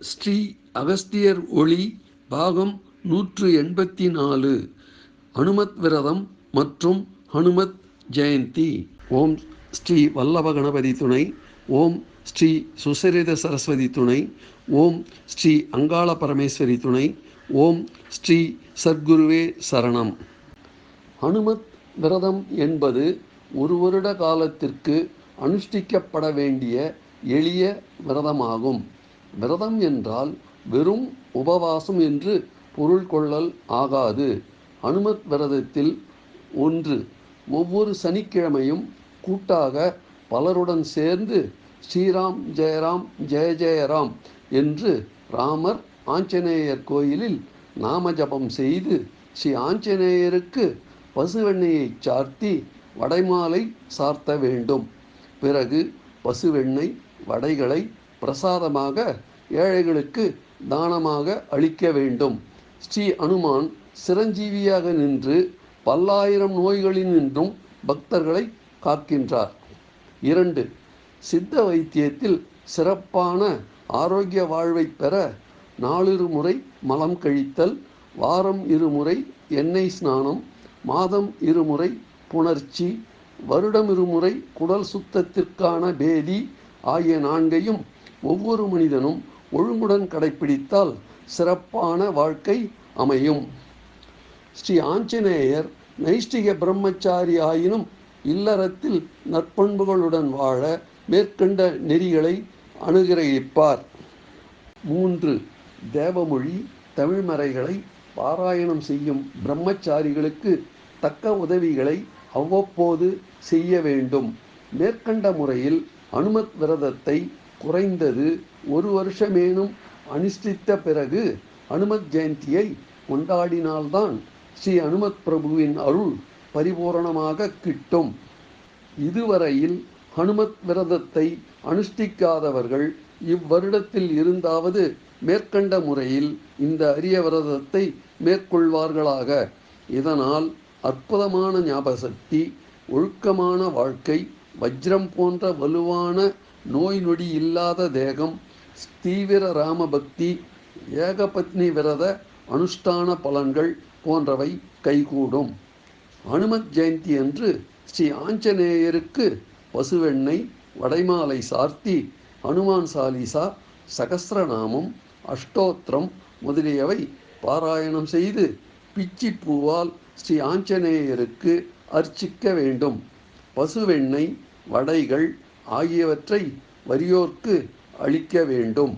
ஸ்ரீ அகஸ்தியர் ஒளி பாகம் நூற்று எண்பத்தி நாலு ஹனுமத் விரதம் மற்றும் ஹனுமத் ஜெயந்தி. ஓம் ஸ்ரீ வல்லப கணபதி துணை ஓம் ஸ்ரீ சுசரித சரஸ்வதி துணை ஓம் ஸ்ரீ அங்காள பரமேஸ்வரி துணை ஓம் ஸ்ரீ சத்குருவே சரணம். அனுமத் விரதம் என்பது ஒரு வருட காலத்திற்கு அனுஷ்டிக்கப்பட வேண்டிய எளிய விரதமாகும். விரதம் என்றால் வெறும் உபவாசம் என்று பொருள் கொள்ளல் ஆகாது. அனுமத் விரதத்தில் ஒன்று ஒவ்வொரு சனிக்கிழமையும் கூட்டாக பலருடன் சேர்ந்து ஸ்ரீராம் ஜெயராம் ஜெய ஜெயராம் என்று ராமர் ஆஞ்சநேயர் கோயிலில் நாம ஜபம் செய்து ஸ்ரீ ஆஞ்சநேயருக்கு பசுவெண்ணெயை சார்த்தி வடைமாலை சார்த்த வேண்டும். பிறகு பசுவெண்ணெய் வடைகளை பிரசாதமாக ஏழைகளுக்கு தானமாக அளிக்க வேண்டும். ஸ்ரீ அனுமான் சிரஞ்சீவியாக நின்று பல்லாயிரம் நோய்களினின்றும் பக்தர்களை காக்கின்றார். இரண்டு சித்த வைத்தியத்தில் சிறப்பான ஆரோக்கிய வாழ்வை பெற நாளிரு முறை மலம் கழித்தல் வாரம் இருமுறை எண்ணெய் ஸ்நானம் மாதம் இருமுறை புணர்ச்சி வருடம் இருமுறை குடல் சுத்தத்திற்கான பேதி ஆகிய நான்கையும் ஒவ்வொரு மனிதனும் ஒழுங்குடன் கடைப்பிடித்தால் சிறப்பான வாழ்க்கை அமையும். ஸ்ரீ ஆஞ்சநேயர் நைஷ்டிக பிரம்மச்சாரி ஆயினும் இல்லறத்தில் நற்பண்புகளுடன் வாழ மேற்கண்ட நெறிகளை அனுகிரகிப்பார் மூன்று தேவமொழி தமிழ்மறைகளை பாராயணம் செய்யும் பிரம்மச்சாரிகளுக்கு தக்க உதவிகளை அவ்வப்போது செய்ய வேண்டும். மேற்கண்ட முறையில் அனுமத் விரதத்தை குறைந்தது ஒரு வருஷமேனும் அனுஷ்டித்த பிறகு அனுமத் ஜெயந்தியை கொண்டாடினால்தான் ஸ்ரீ அனுமத் பிரபுவின் அருள் பரிபூரணமாக கிட்டும். இதுவரையில் ஹனுமத் விரதத்தை அனுஷ்டிக்காதவர்கள் இவ்வருடத்தில் இருந்தாவது மேற்கண்ட முறையில் இந்த அரிய விரதத்தை மேற்கொள்வார்களாக. இதனால் அற்புதமான ஞாபகசக்தி ஒழுக்கமான வாழ்க்கை வஜ்ரம் போன்ற வலுவான நோய் நொடி இல்லாத தேகம் தீவிர ராமபக்தி ஏகபத்னி விரத அனுஷ்டான பலன்கள் போன்றவை கைகூடும். அனுமத் ஜெயந்தி அன்று ஸ்ரீ ஆஞ்சநேயருக்கு பசுவெண்ணெய் வடைமாலை சார்த்தி ஹனுமான் சாலிசா சகசிரநாமம் அஷ்டோத்திரம் முதலியவை பாராயணம் செய்து பிச்சி பூவால் ஸ்ரீ ஆஞ்சநேயருக்கு அர்ச்சிக்க வேண்டும். பசுவெண்ணெய் வடைகள் ஆகியவற்றை வறியோர்க்கு அளிக்க வேண்டும்.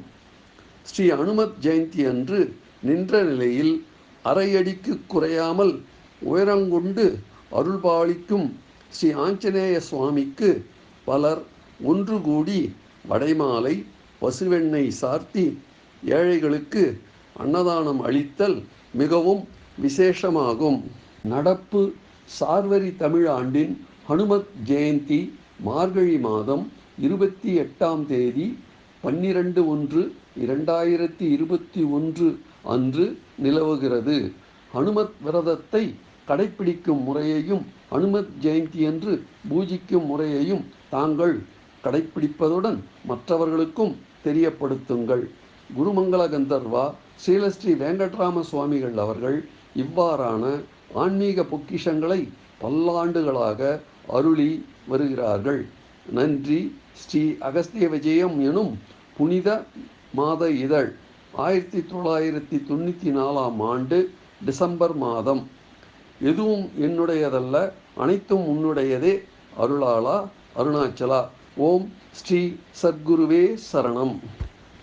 ஸ்ரீ அனுமத் ஜெயந்தி அன்று நின்ற நிலையில் அரையடிக்கு குறையாமல் உயரங்கொண்டு அருள்பாலிக்கும் ஸ்ரீ ஆஞ்சநேய சுவாமிக்கு பலர் ஒன்று கூடி வடைமாலை பசுவெண்ணெய் சார்த்தி ஏழைகளுக்கு அன்னதானம் அளித்தல் மிகவும் விசேஷமாகும். நடப்பு சார்வரி தமிழ் ஆண்டின் ஹனுமத் ஜெயந்தி மார்கழி மாதம் இருபத்தி எட்டாம் தேதி பன்னிரண்டு ஒன்று இரண்டாயிரத்தி இருபத்தி ஒன்று அன்று நிலவுகிறது. ஹனுமத் விரதத்தை கடைப்பிடிக்கும் முறையையும் அனுமத் ஜெயந்தி என்று பூஜிக்கும் முறையையும் தாங்கள் கடைப்பிடிப்பதுடன் மற்றவர்களுக்கும் தெரியப்படுத்துங்கள். குருமங்கள கந்தர்வா ஸ்ரீலஸ்ரீ வெங்கட்ராம சுவாமிகள் அவர்கள் இவ்வாறான ஆன்மீக பொக்கிஷங்களை பல்லாண்டுகளாக அருளி வருகிறார்கள். நன்றி. ஸ்ரீ அகஸ்திய விஜயம் எனும் புனித மாத இதழ் ஆயிரத்தி தொள்ளாயிரத்தி தொண்ணூற்றி நாலாம் ஆண்டு டிசம்பர் மாதம். எதுவும் என்னுடையதல்ல அனைத்தும் உன்னுடையதே அருளாளா அருணாச்சலா. ஓம் ஸ்ரீ சத்குருவே சரணம்.